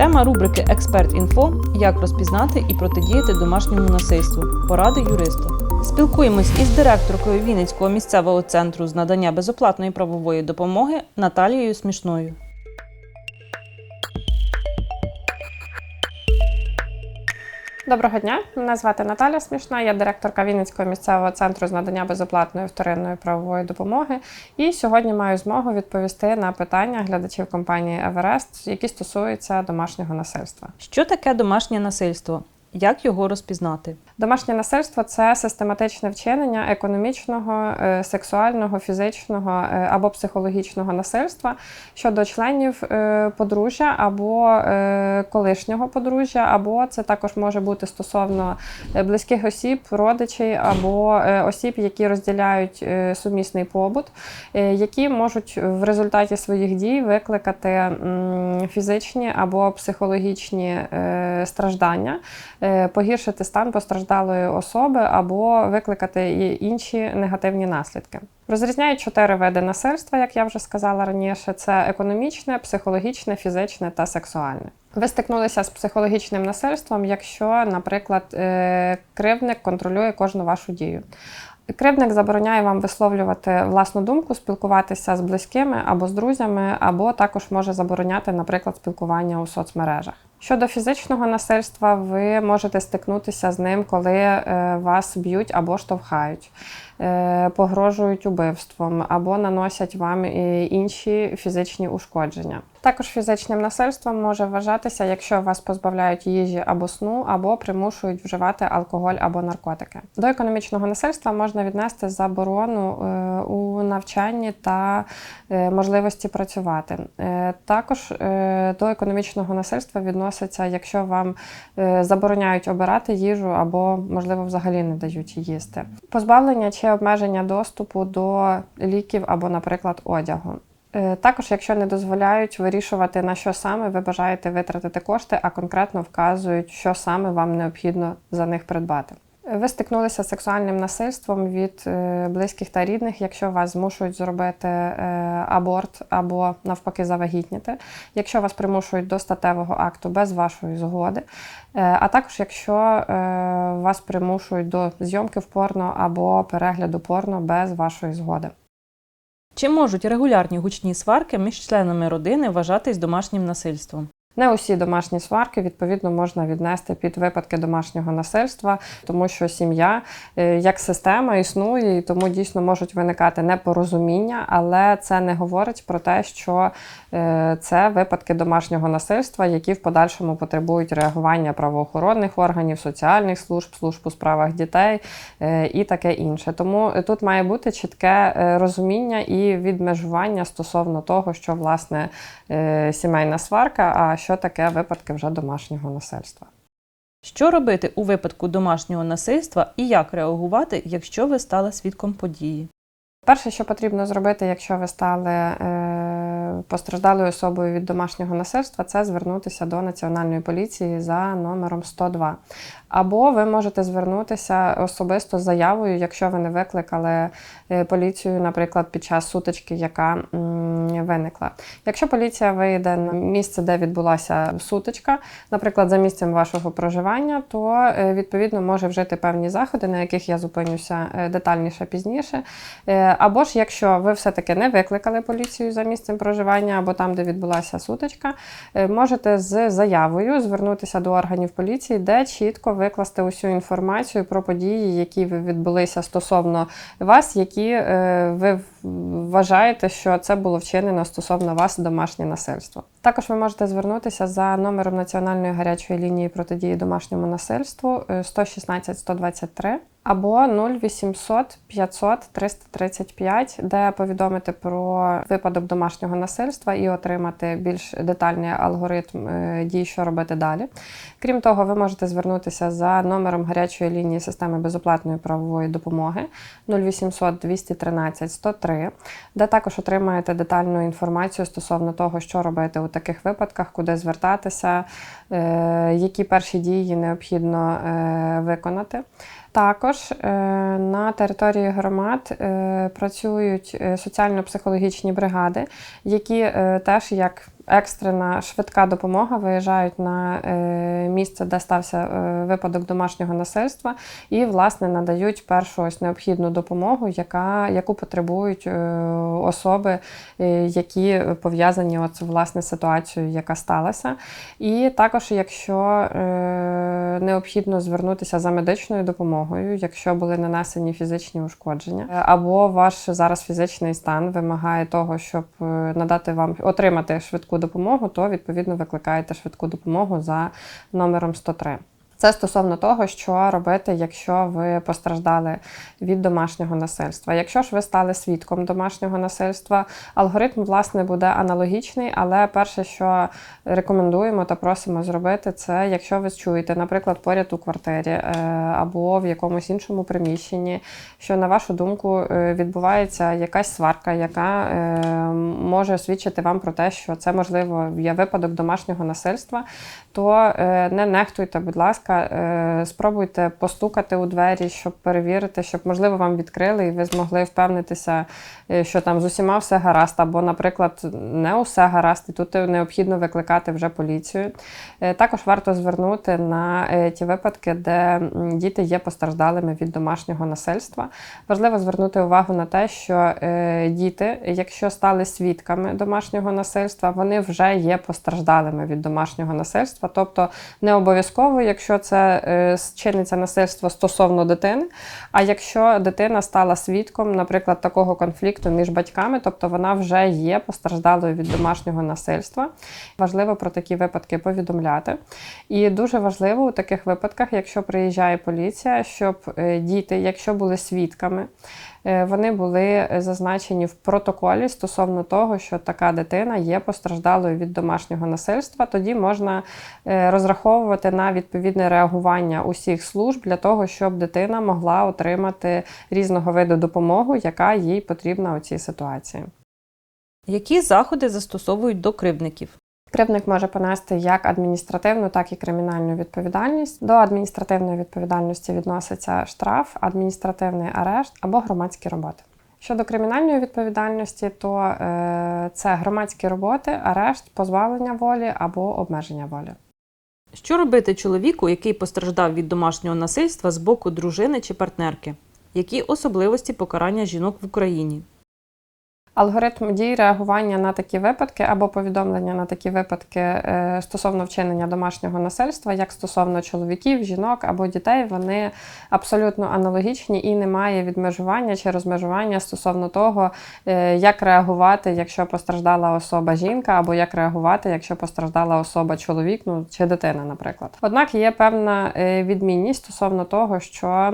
Тема рубрики Експерт інфо як розпізнати і протидіяти домашньому насильству. Поради юриста. Спілкуємось із директоркою Вінницького місцевого центру з надання безоплатної правової допомоги Наталією Смішною. Доброго дня, мене звати Наталя Смішна, я директорка Вінницького місцевого центру з надання безоплатної вторинної правової допомоги. І сьогодні маю змогу відповісти на питання глядачів компанії Еверест, які стосуються домашнього насильства. Що таке домашнє насильство? Як його розпізнати? Домашнє насильство це систематичне вчинення економічного, е, сексуального, фізичного е, або психологічного насильства щодо членів е, подружжя або колишнього подружжя, або це також може бути стосовно близьких осіб, родичей або осіб, які розділяють сумісний побут, які можуть в результаті своїх дій викликати фізичні або психологічні страждання, погіршити стан постраждалої особи або викликати інші негативні наслідки. Розрізняють чотири види насильства, як я вже сказала раніше: це економічне, психологічне, фізичне та сексуальне. Ви стикнулися з психологічним насильством, якщо, наприклад, е, кривдник контролює кожну вашу дію. Кривдник забороняє вам висловлювати власну думку, спілкуватися з близькими або з друзями, або також може забороняти, наприклад, спілкування у соцмережах. Щодо фізичного насильства, ви можете стикнутися з ним, коли е, вас б'ють або штовхають, е, погрожують убивством або наносять вам е, інші фізичні ушкодження. Також фізичним насильством може вважатися, якщо вас позбавляють їжі або сну, або примушують вживати алкоголь або наркотики. До економічного насильства можна віднести заборону у навчанні та можливості працювати. Також до економічного насильства відноситься, якщо вам е, забороняють обирати їжу або, можливо, взагалі не дають їсти. Позбавлення чи обмеження доступу до ліків або, наприклад, одягу. Е, Також, якщо не дозволяють вирішувати, на що саме ви бажаєте витратити кошти, а конкретно вказують, що саме вам необхідно за них придбати. Ви стикнулися з сексуальним насильством від е, близьких та рідних, якщо вас змушують зробити е, аборт або навпаки завагітніти, якщо вас примушують до статевого акту без вашої згоди, е, а також якщо вас примушують до зйомки в порно або перегляду порно без вашої згоди. Чи можуть регулярні гучні сварки між членами родини вважатись домашнім насильством? Не усі домашні сварки відповідно можна віднести під випадки домашнього насильства, тому що сім'я е, як система існує, і тому дійсно можуть виникати непорозуміння, але це не говорить про те, що е, це випадки домашнього насильства, які в подальшому потребують реагування правоохоронних органів, соціальних служб, служб у справах дітей е, і таке інше. Тому тут має бути чітке розуміння і відмежування стосовно того, що власне сімейна сварка, а що таке випадки вже домашнього насильства. Що робити у випадку домашнього насильства і як реагувати, якщо ви стали свідком події? Перше, що потрібно зробити, якщо ви стали е, постраждалою особою від домашнього насильства, це звернутися до Національної поліції за номером 102. Або ви можете звернутися особисто з заявою, якщо ви не викликали е, поліцію, наприклад, під час сутички, яка виникла. Якщо поліція вийде на місце, де відбулася сутичка, наприклад, за місцем вашого проживання, то е, відповідно може вжити певні заходи, на яких я зупинюся детальніше пізніше. Е, Або ж якщо ви все-таки не викликали поліцію за місцем проживання або там, де відбулася сутичка, е, можете з заявою звернутися до органів поліції, де чітко викласти усю інформацію про події, які відбулися стосовно вас, які е, ви вважаєте, що це було вчинено стосовно вас домашнє насильство. Також ви можете звернутися за номером Національної гарячої лінії протидії домашньому насильству е, 116 123 або 0800 500 335, де повідомити про випадок домашнього насильства і отримати більш детальний алгоритм е, дій, що робити далі. Крім того, ви можете звернутися за номером гарячої лінії системи безоплатної правової допомоги 0800 213 103, де також отримаєте детальну інформацію стосовно того, що робити у таких випадках, куди звертатися, е, які перші дії необхідно е, виконати. Також е, на території громад е, працюють е, соціально-психологічні бригади, які теж як екстрена швидка допомога виїжджають на е, місце, де стався е, випадок домашнього насильства, і власне надають першу ось необхідну допомогу, яка, яку потребують е, особи, які пов'язані от, власне ситуацією, яка сталася. І також, якщо необхідно звернутися за медичною допомогою, якщо були нанесені фізичні ушкодження, або ваш зараз фізичний стан вимагає того, щоб надати вам отримати швидку допомогу, то відповідно викликаєте швидку допомогу за номером 103. Це стосовно того, що робити, якщо ви постраждали від домашнього насильства. Якщо ж ви стали свідком домашнього насильства, алгоритм власне буде аналогічний, але перше, що рекомендуємо та просимо зробити, це якщо ви чуєте, наприклад, поряд у квартирі е, або в якомусь іншому приміщенні, що на вашу думку е, відбувається якась сварка, яка е, може свідчити вам про те, що це можливо є випадок домашнього насильства, то е, не нехтуйте, будь ласка, е, спробуйте постукати у двері, щоб перевірити, щоб можливо вам відкрили, і ви змогли впевнитися, е, що там з усіма все гаразд, або, наприклад, не усе гаразд, і тут необхідно викликати вже поліцію. Також варто звернути на ті випадки, де діти є постраждалими від домашнього насильства. Важливо звернути увагу на те, що діти, якщо стали свідками домашнього насильства, вони вже є постраждалими від домашнього насильства. Тобто не обов'язково, якщо це е, чиниться насильство стосовно дитини. А якщо дитина стала свідком, наприклад, такого конфлікту між батьками, тобто вона вже є постраждалою від домашнього насильства, важливо про такі випадки повідомляти. І дуже важливо у таких випадках, якщо приїжджає поліція, щоб е, діти, якщо були свідками, вони були зазначені в протоколі стосовно того, що така дитина є постраждалою від домашнього насильства. Тоді можна е, розраховувати на відповідне реагування усіх служб для того, щоб дитина могла отримати різного виду допомогу, яка їй потрібна у цій ситуації. Які заходи застосовують до кривдників? Кривдник може понести як адміністративну, так і кримінальну відповідальність. До адміністративної відповідальності відноситься штраф, адміністративний арешт або громадські роботи. Щодо кримінальної відповідальності, то е, це громадські роботи, арешт, позбавлення волі або обмеження волі. Що робити чоловіку, який постраждав від домашнього насильства з боку дружини чи партнерки? Які особливості покарання жінок в Україні? Алгоритм дій реагування на такі випадки або повідомлення на такі випадки е, стосовно вчинення домашнього насильства, як стосовно чоловіків, жінок або дітей, вони абсолютно аналогічні і немає відмежування чи розмежування стосовно того, е, як реагувати, якщо постраждала особа жінка, або як реагувати, якщо постраждала особа чоловік, ну чи дитина, наприклад. Однак є певна е, відмінність стосовно того, що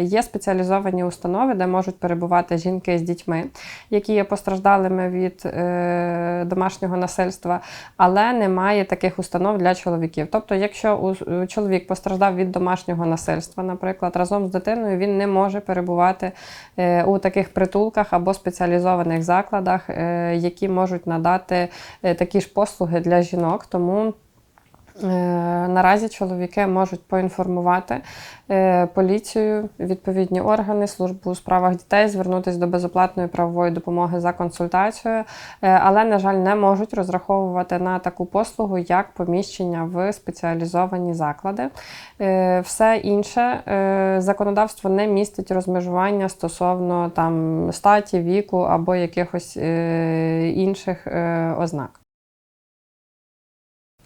є спеціалізовані установи, де можуть перебувати жінки з дітьми які є постраждалими від е, домашнього насильства, але немає таких установ для чоловіків. Тобто, якщо у, чоловік постраждав від домашнього насильства, наприклад, разом з дитиною він не може перебувати е, у таких притулках або спеціалізованих закладах, е, які можуть надати е, такі ж послуги для жінок. Тому Наразі чоловіки можуть поінформувати е, поліцію, відповідні органи, службу у справах дітей, звернутися до безоплатної правової допомоги за консультацією, е, але, на жаль, не можуть розраховувати на таку послугу, як поміщення в спеціалізовані заклади. Е, Все інше е, законодавство не містить розмежування стосовно там статі, віку або якихось е, інших е, ознак.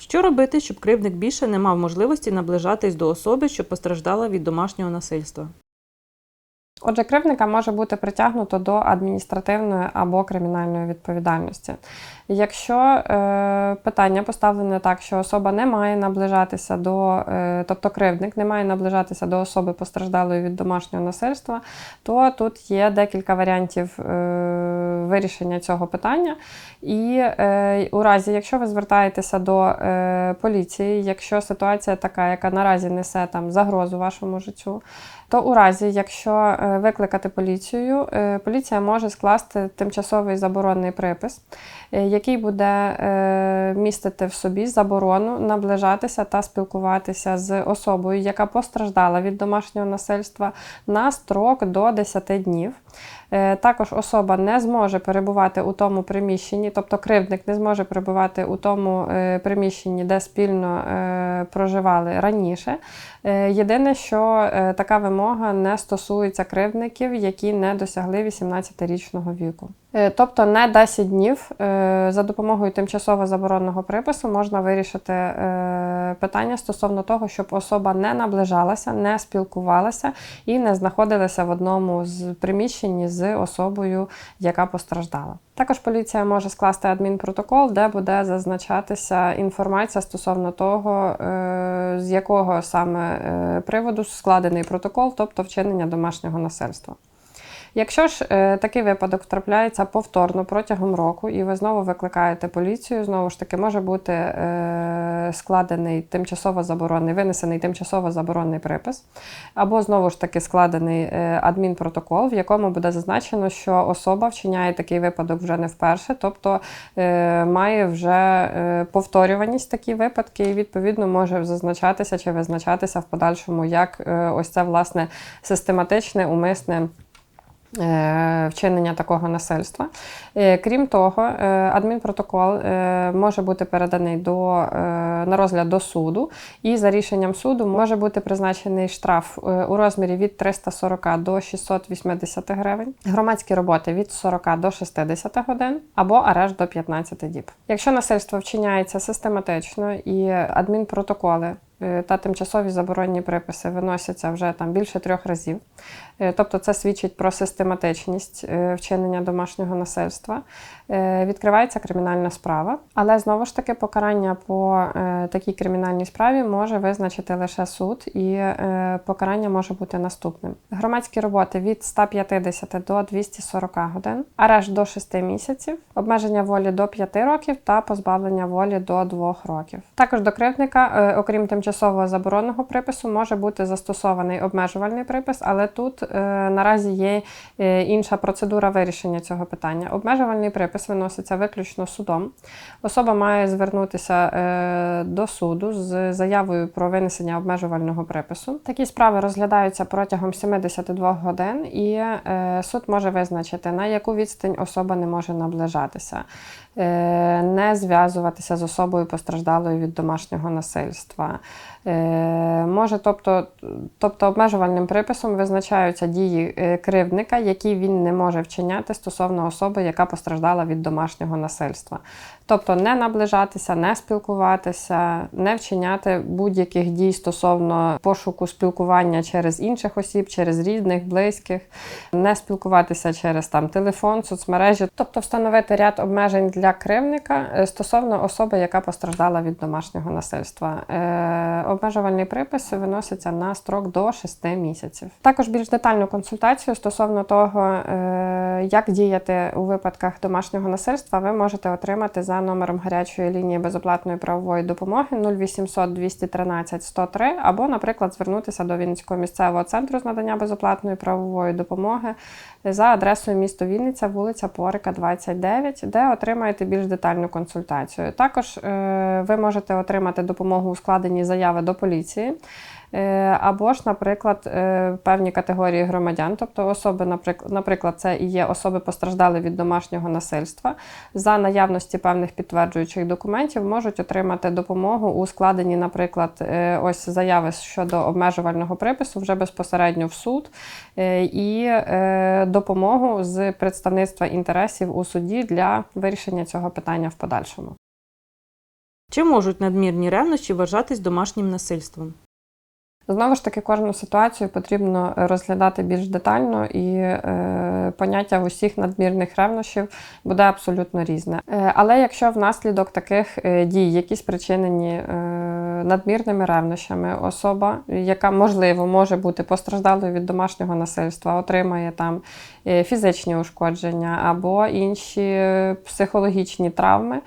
Що робити, щоб кривдник більше не мав можливості наближатись до особи, що постраждала від домашнього насильства? Отже, кривдника може бути притягнуто до адміністративної або кримінальної відповідальності. Якщо е, питання поставлене так, що особа не має наближатися до, е, тобто кривдник не має наближатися до особи постраждалої від домашнього насильства, то тут є декілька варіантів е, вирішення цього питання. І е, у разі, якщо ви звертаєтеся до е, поліції, якщо ситуація така, яка наразі несе там загрозу вашому життю, то у разі, якщо е, викликати поліцію, е, поліція може скласти тимчасовий заборонний припис, е, який буде містити в собі заборону наближатися та спілкуватися з особою, яка постраждала від домашнього насильства на строк до 10 днів. Е, Також особа не зможе перебувати у тому приміщенні, тобто кривдник не зможе перебувати у тому е, приміщенні, де спільно е, проживали раніше. Єдине, що така вимога не стосується кривдників, які не досягли 18-річного віку. Е, Тобто не 10 днів е, за допомогою тимчасово забороненого припису можна вирішити е, питання стосовно того, щоб особа не наближалася, не спілкувалася і не знаходилася в одному з приміщенні з особою, яка постраждала. Також поліція може скласти адмінпротокол, де буде зазначатися інформація стосовно того, з якого саме приводу складений протокол, тобто вчинення домашнього насильства. Якщо ж е, такий випадок трапляється повторно протягом року, і ви знову викликаєте поліцію, знову ж таки може бути е, складений тимчасово заборонний, винесений тимчасово заборонний припис, або знову ж таки складений е, адмінпротокол, в якому буде зазначено, що особа вчиняє такий випадок вже не вперше, тобто має вже повторюваність такі випадки, і відповідно може зазначатися чи визначатися в подальшому як ось це власне систематичне, умисне. Е, Вчинення такого насильства. Е, Крім того, е, адмінпротокол може бути переданий до, на розгляд до суду, і за рішенням суду може бути призначений штраф у розмірі від 340 до 680 гривень, громадські роботи від 40 до 60 годин або арешт до 15 діб. Якщо насильство вчиняється систематично і адмінпротоколи та тимчасові заборонні приписи виносяться вже там більше трьох разів. Е, Тобто це свідчить про систематичність е, вчинення домашнього насильства. Е, Відкривається кримінальна справа, але знову ж таки покарання по такій кримінальній справі може визначити лише суд, і покарання може бути наступним: громадські роботи від 150 до 240 годин, арешт до 6 місяців, обмеження волі до 5 років та позбавлення волі до 2 років. Також до кривдника, окрім тимчасового заборонного припису, може бути застосований обмежувальний припис, але тут наразі є е, інша процедура вирішення цього питання. Обмежувальний припис виноситься виключно судом. Особа має звернутися е, до суду з заявою про винесення обмежувального припису. Такі справи розглядаються протягом 72 годин, і е, суд може визначити, на яку відстань особа не може наближатися, е, не зв'язуватися з особою постраждалою від домашнього насильства. Е, Може, тобто, тобто обмежувальним приписом визначаються дії е, кривдника, які він не може вчиняти стосовно особи, яка постраждала від домашнього насильства. Тобто не наближатися, не спілкуватися, не вчиняти будь-яких дій стосовно пошуку спілкування через інших осіб, через рідних, близьких, не спілкуватися через там телефон, соцмережі, тобто встановити ряд обмежень для кривника е, стосовно особи, яка постраждала від домашнього насильства. Е, обмежувальний припис виноситься на строк до 6 місяців. Також більш детальну консультацію стосовно того, е, як діяти у випадках домашнього насильства, ви можете отримати за номером гарячої лінії безоплатної правової допомоги 0800 213 103 або, наприклад, звернутися до Вінницького місцевого центру з надання безоплатної правової допомоги за адресою місто Вінниця, вулиця Порика, 29, де отримаєте більш детальну консультацію. Також е, ви можете отримати допомогу у складенні заяви до поліції. Е, Або ж, наприклад, е, певні категорії громадян, тобто особи, наприк- наприклад, це і є особи постраждали від домашнього насильства, за наявності певних підтверджуючих документів можуть отримати допомогу у складенні, наприклад, е, ось заяви щодо обмежувального припису вже безпосередньо в суд і допомогу з представництва інтересів у суді для вирішення цього питання в подальшому. Чи можуть надмірні ревнощі вважатись домашнім насильством? Знову ж таки, кожну ситуацію потрібно розглядати більш детально, і е, поняття в усіх надмірних ревнощів буде абсолютно різне. Е, але якщо внаслідок таких е, дій, які спричинені е, надмірними ревнощами, особа, яка можливо може бути постраждалою від домашнього насильства, отримає там е, фізичні ушкодження або інші е, психологічні травми.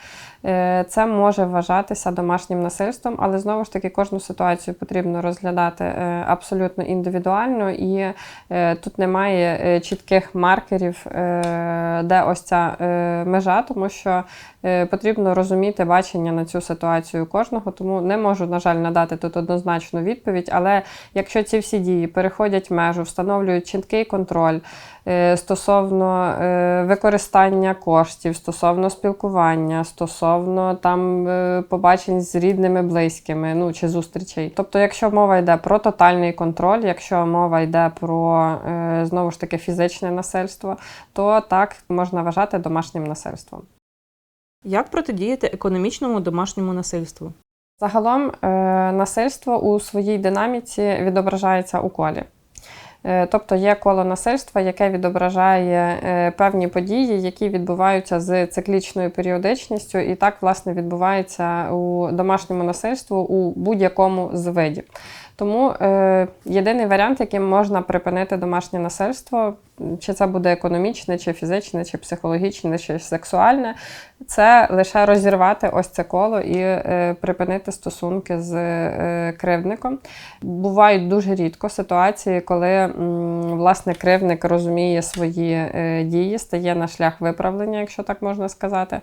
Е, це може вважатися домашнім насильством, але знову ж таки кожну ситуацію потрібно розглядати е, абсолютно індивідуально, і е, тут немає чітких маркерів, де ось ця межа, тому що потрібно розуміти бачення на цю ситуацію кожного, тому не можу, на жаль, надати тут однозначну відповідь. Але якщо ці всі дії переходять межу, встановлюють чіткий контроль стосовно е, використання коштів, стосовно спілкування, стосовно там е, побачень з рідними, близькими, ну чи зустрічей. Тобто, якщо мова йде про тотальний контроль, якщо мова йде про е, знову ж таки фізичне насильство, то так можна вважати домашнім насильством. Як протидіяти економічному домашньому насильству? Загалом е, насильство у своїй динаміці відображається у колі. Е, Тобто є коло насильства, яке відображає е, певні події, які відбуваються з циклічною періодичністю, і так, власне, відбувається у домашньому насильству у будь-якому з видів. Тому е, єдиний варіант, яким можна припинити домашнє насильство, чи це буде економічне, чи фізичне, чи психологічне, чи сексуальне, це лише розірвати ось це коло і е, припинити стосунки з е, кривдником. Бувають дуже рідко ситуації, коли м, власне кривдник розуміє свої е, дії, стає на шлях виправлення, якщо так можна сказати.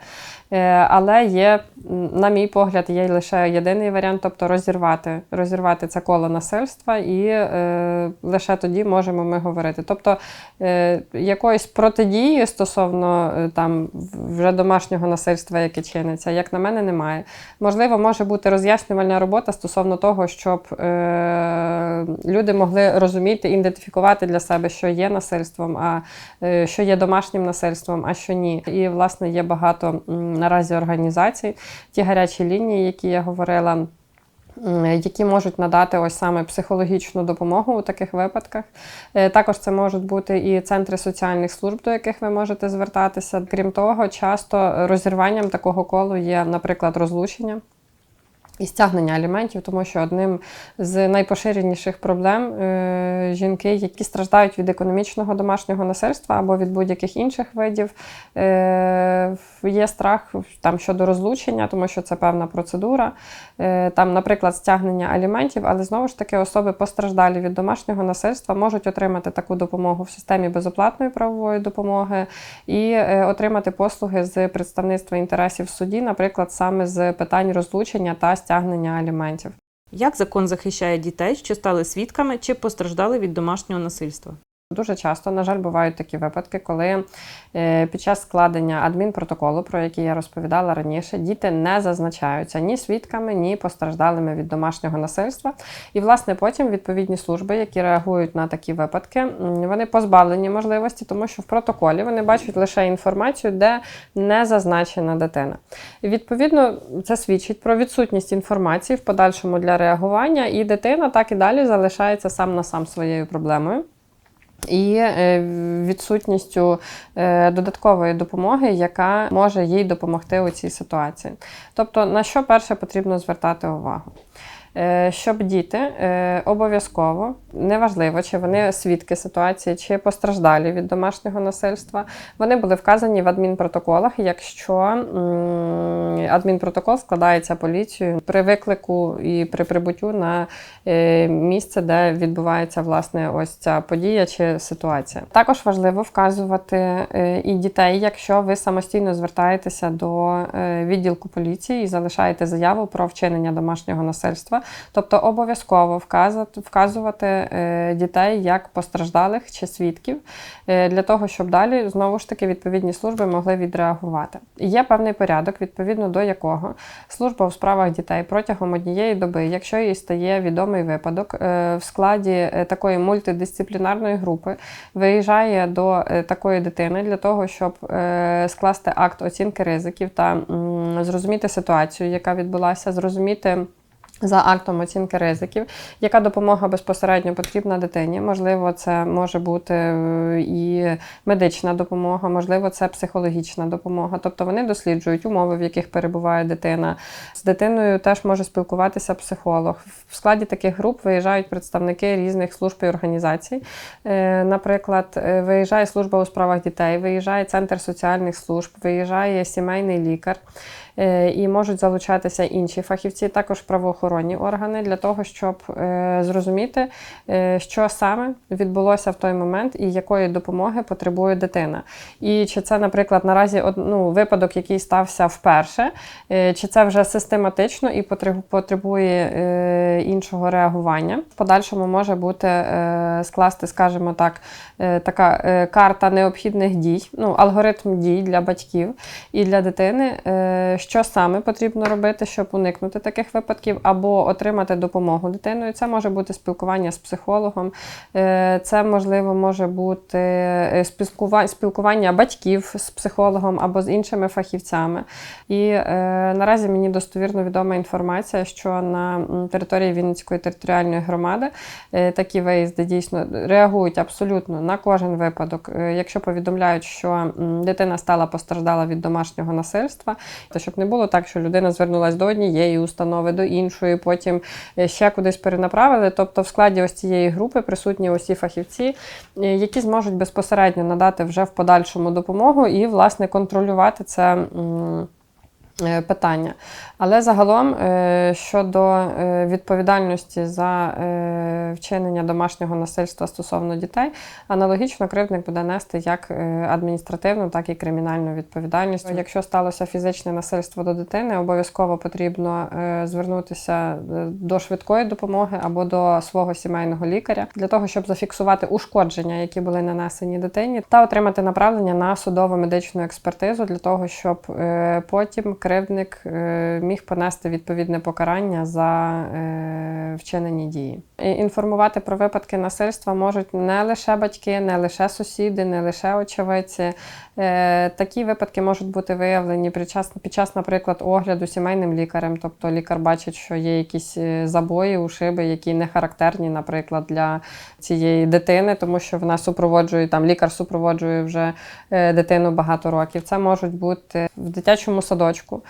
Е, але є, на мій погляд, є лише єдиний варіант, тобто розірвати, розірвати це коло насильства, і е, лише тоді можемо ми говорити. Тобто е, якоїсь протидії стосовно е, там вже домашнього насильства, яке чиниться, як на мене, немає. Можливо, може бути роз'яснювальна робота стосовно того, щоб е, люди могли розуміти, ідентифікувати для себе, що є насильством, а е, що є домашнім насильством, а що ні. І, власне, є багато наразі організацій, ті гарячі лінії, які я говорила. М, Які можуть надати ось саме психологічну допомогу у таких випадках. Е, Також це можуть бути і центри соціальних служб, до яких ви можете звертатися. Крім того, часто розірванням такого колу є, наприклад, розлучення. І стягнення аліментів, тому що одним з найпоширеніших проблем е, жінки, які страждають від економічного домашнього насильства або від будь-яких інших видів, е, є страх там щодо розлучення, тому що це певна процедура. Е, там, наприклад, стягнення аліментів, але знову ж таки особи постраждалі від домашнього насильства можуть отримати таку допомогу в системі безоплатної правової допомоги і отримати послуги з представництва інтересів в суді, наприклад, саме з питань розлучення та стягнення аліментів. Як закон захищає дітей, що стали свідками чи постраждали від домашнього насильства? Дуже часто, на жаль, бувають такі випадки, коли е, під час складення адмінпротоколу, про який я розповідала раніше, діти не зазначаються ні свідками, ні постраждалими від домашнього насильства. І, власне, потім відповідні служби, які реагують на такі випадки, вони позбавлені можливості, тому що в протоколі вони бачать лише інформацію, де не зазначена дитина. І, відповідно, це свідчить про відсутність інформації в подальшому для реагування, і дитина так і далі залишається сам на сам своєю проблемою. І е, відсутністю е, додаткової допомоги, яка може їй допомогти у цій ситуації. Тобто, на що перше потрібно звертати увагу? Е, Щоб діти е, обов'язково, неважливо, чи вони свідки ситуації, чи постраждалі від домашнього насильства, вони були вказані в адмінпротоколах, якщо адмінпротокол складається поліцією при виклику і при прибуттю на е, місце, де відбувається власне ось ця подія чи ситуація. Також важливо вказувати і дітей, якщо ви самостійно звертаєтеся до відділку поліції і залишаєте заяву про вчинення домашнього насильства, тобто обов'язково вказати, вказувати е, дітей як постраждалих чи свідків е, для того, щоб далі знову ж таки відповідні служби могли відреагувати. Є певний порядок, відповідно до якого служба у справах дітей протягом однієї доби, якщо їй стає відомий випадок, е, в складі такої мультидисциплінарної групи виїжджає до такої дитини для того, щоб скласти акт оцінки ризиків та зрозуміти ситуацію, яка відбулася, зрозуміти. За актом оцінки ризиків, яка допомога безпосередньо потрібна дитині. Можливо, це може бути е, і медична допомога, можливо, це психологічна допомога. Тобто вони досліджують умови, в яких перебуває дитина. З дитиною теж може спілкуватися психолог. В складі таких груп виїжджають представники різних служб і організацій. Е, Наприклад, е, виїжджає служба у справах дітей, виїжджає центр соціальних служб, виїжджає сімейний лікар. Е, І можуть залучатися інші фахівці, також правоохоронні органи, для того, щоб е, зрозуміти, е, що саме відбулося в той момент і якої допомоги потребує дитина. І чи це, наприклад, наразі ну, випадок, який стався вперше, чи це вже систематично і потребує іншого реагування. В подальшому може бути скласти, скажімо так, така карта необхідних дій, ну, алгоритм дій для батьків і для дитини, що саме потрібно робити, щоб уникнути таких випадків, або отримати допомогу дитиною. Це може бути спілкування з психологом, е, це можливо може бути е, спілкування батьків з психологом або з іншими фахівцями. І е, наразі мені достовірно відома інформація, що на території Вінницької територіальної громади такі виїзди дійсно реагують абсолютно на кожен випадок. Якщо повідомляють, що дитина стала постраждала від домашнього насильства, то щоб не було так, що людина звернулася до однієї установи, до іншої, потім е, ще кудись перенаправили. Тобто, в складі ось цієї групи присутні усі фахівці, е, які зможуть безпосередньо надати вже в подальшому допомогу і, власне, контролювати це. Е, Питання. Але загалом е, щодо е, відповідальності за вчинення домашнього насильства стосовно дітей, аналогічно кривдник буде нести як адміністративну, так і кримінальну відповідальність. Якщо сталося фізичне насильство до дитини, обов'язково потрібно звернутися до швидкої допомоги або до свого сімейного лікаря для того, щоб зафіксувати ушкодження, які були нанесені дитині, та отримати направлення на судово медичну експертизу для того, щоб потім кривдник е, міг понести відповідне покарання за е, вчинені дії. Інформувати про випадки насильства можуть не лише батьки, не лише сусіди, не лише очевидці. Е, Такі випадки можуть бути виявлені під час, наприклад, огляду сімейним лікарем. Тобто лікар бачить, що є якісь е, забої, ушиби, які не характерні, наприклад, для цієї дитини, тому що вона супроводжує там, лікар супроводжує вже е, дитину багато років. Це можуть бути в дитячому садочку,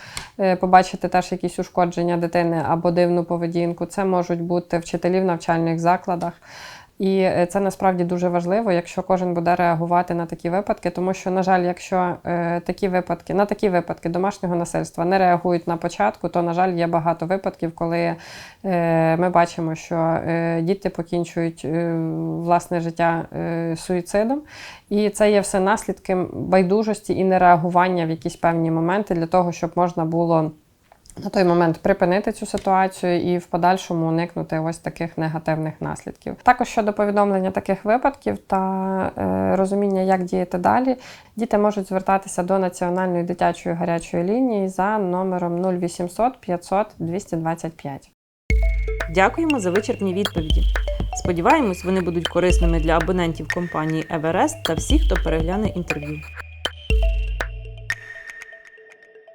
побачити теж якісь ушкодження дитини або дивну поведінку. Це можуть бути вчителі в навчальних закладах. І е, це насправді дуже важливо, якщо кожен буде реагувати на такі випадки, тому що, на жаль, якщо е, такі випадки на такі випадки домашнього насильства не реагують на початку, то на жаль, є багато випадків, коли е, ми бачимо, що діти покінчують власне життя суїцидом, і це є все наслідки байдужості і нереагування в якісь певні моменти для того, щоб можна було. На той момент припинити цю ситуацію і в подальшому уникнути ось таких негативних наслідків. Також щодо повідомлення таких випадків та е, розуміння, як діяти далі, діти можуть звертатися до національної дитячої гарячої лінії за номером 0800 500 225. Дякуємо за вичерпні відповіді. Сподіваємось, вони будуть корисними для абонентів компанії Everest та всіх, хто перегляне інтерв'ю.